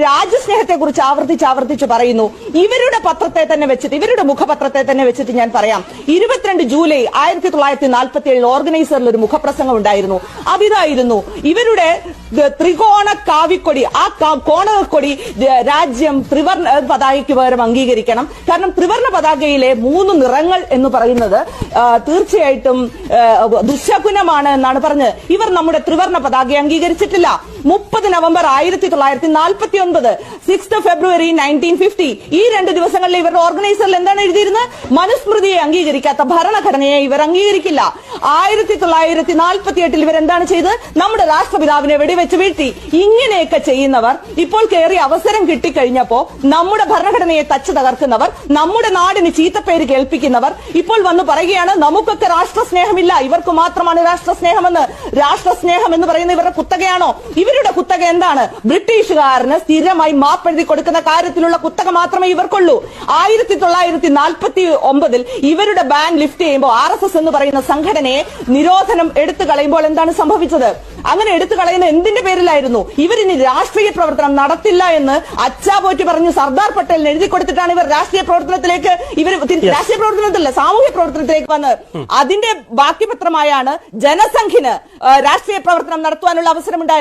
രാജ്യസ്നേഹത്തെ കുറിച്ച് ആവർത്തിച്ച് ആവർത്തിച്ച് പറയുന്നു. ഇവരുടെ പത്രത്തെ തന്നെ വെച്ചിട്ട് ഇവരുടെ മുഖപത്രത്തെ തന്നെ വെച്ചിട്ട് ഞാൻ പറയാം. ഇരുപത്തിരണ്ട് ജൂലൈ ആയിരത്തി തൊള്ളായിരത്തി നാൽപ്പത്തി ഏഴിൽ ഓർഗനൈസറിൽ ഒരു മുഖപ്രസംഗം ഉണ്ടായിരുന്നു. അതിതായിരുന്നു ഇവരുടെ ത്രികോണ കാവിക്കൊടി. ആ കാ- കോണക്കൊടി ദ- രാജ്യം ത്രിവർണ പതാകയ്ക്ക് പകരം അംഗീകരിക്കണം. കാരണം ത്രിവർണ പതാകയിലെ മൂന്ന് നിറങ്ങൾ എന്ന് പറയുന്നത് തീർച്ചയായിട്ടും ദുശകുനമാണ് എന്നാണ് പറഞ്ഞത്. ഇവർ നമ്മുടെ ത്രിവർണ പതാക അംഗീകരിച്ചിട്ടില്ല. മുപ്പത് നവംബർ ആയിരത്തി തൊള്ളായിരത്തി നാൽപ്പത്തി ഒൻപത് സിക്സ് ഫെബ്രുവരി നയന്റീൻ ഫിഫ്റ്റി ഈ രണ്ട് ദിവസങ്ങളിൽ ഇവരുടെ ഓർഗനൈസറിൽ എന്താണ് എഴുതിയിരുന്നത്? മനുസ്മൃതിയെ അംഗീകരിക്കാത്ത ഭരണഘടനയെ ഇവർ അംഗീകരിക്കില്ല. ആയിരത്തി തൊള്ളായിരത്തി നാൽപ്പത്തി എട്ടിൽ ഇവർ എന്താണ് ചെയ്തത്? നമ്മുടെ രാഷ്ട്രപിതാവിനെ വെടിവെച്ച് വീഴ്ത്തി. ഇങ്ങനെയൊക്കെ ചെയ്യുന്നവർ ഇപ്പോൾ കയറി അവസരം കിട്ടിക്കഴിഞ്ഞപ്പോ നമ്മുടെ ഭരണഘടനയെ തച്ചു തകർക്കുന്നവർ നമ്മുടെ നാടിന് ചീത്തപ്പേര് കേൾപ്പിക്കുന്നവർ ഇപ്പോൾ വന്ന് പറയുകയാണ് നമുക്കൊക്കെ രാഷ്ട്രസ്നേഹമില്ല. ഇവർക്ക് മാത്രമാണ് രാഷ്ട്രസ്നേഹമെന്ന്. രാഷ്ട്രസ്നേഹം എന്ന് പറയുന്ന ഇവരുടെ കുത്തകയാണോ? ഇവരുടെ കുത്തക എന്താണ്? ബ്രിട്ടീഷുകാരന് സ്ഥിരമായി മാപ്പെഴുതി കൊടുക്കുന്ന കാര്യത്തിലുള്ള കുത്തക മാത്രമേ ഇവർക്കുള്ളൂ. ആയിരത്തി തൊള്ളായിരത്തി നാൽപ്പത്തി ഒമ്പതിൽ ഇവരുടെ ബാൻ ലിഫ്റ്റ് ചെയ്യുമ്പോൾ ആർ എസ് എസ് എന്ന് പറയുന്ന സംഘടനയെ നിരോധനം എടുത്തു കളയുമ്പോൾ എന്താണ് സംഭവിച്ചത്? അങ്ങനെ എടുത്തു കളയുന്ന എന്തിന്റെ പേരിലായിരുന്നു ഇവരിനി രാഷ്ട്രീയ പ്രവർത്തനം നടത്തില്ല എന്ന് അച്ചാപോറ്റി പറഞ്ഞ് സർദാർ പട്ടേലിന് എഴുതി കൊടുത്തിട്ടാണ് ഇവർ രാഷ്ട്രീയ പ്രവർത്തനത്തിലേക്ക് ഇവർ രാഷ്ട്രീയ പ്രവർത്തനത്തിലല്ല സാമൂഹ്യ പ്രവർത്തനത്തിലേക്ക് വന്ന്. അതിന്റെ ബാക്കി പത്രമായാണ് ജനസംഖ്യന് രാഷ്ട്രീയ പ്രവർത്തനം നടത്തുവാനുള്ള അവസരമുണ്ടായത്.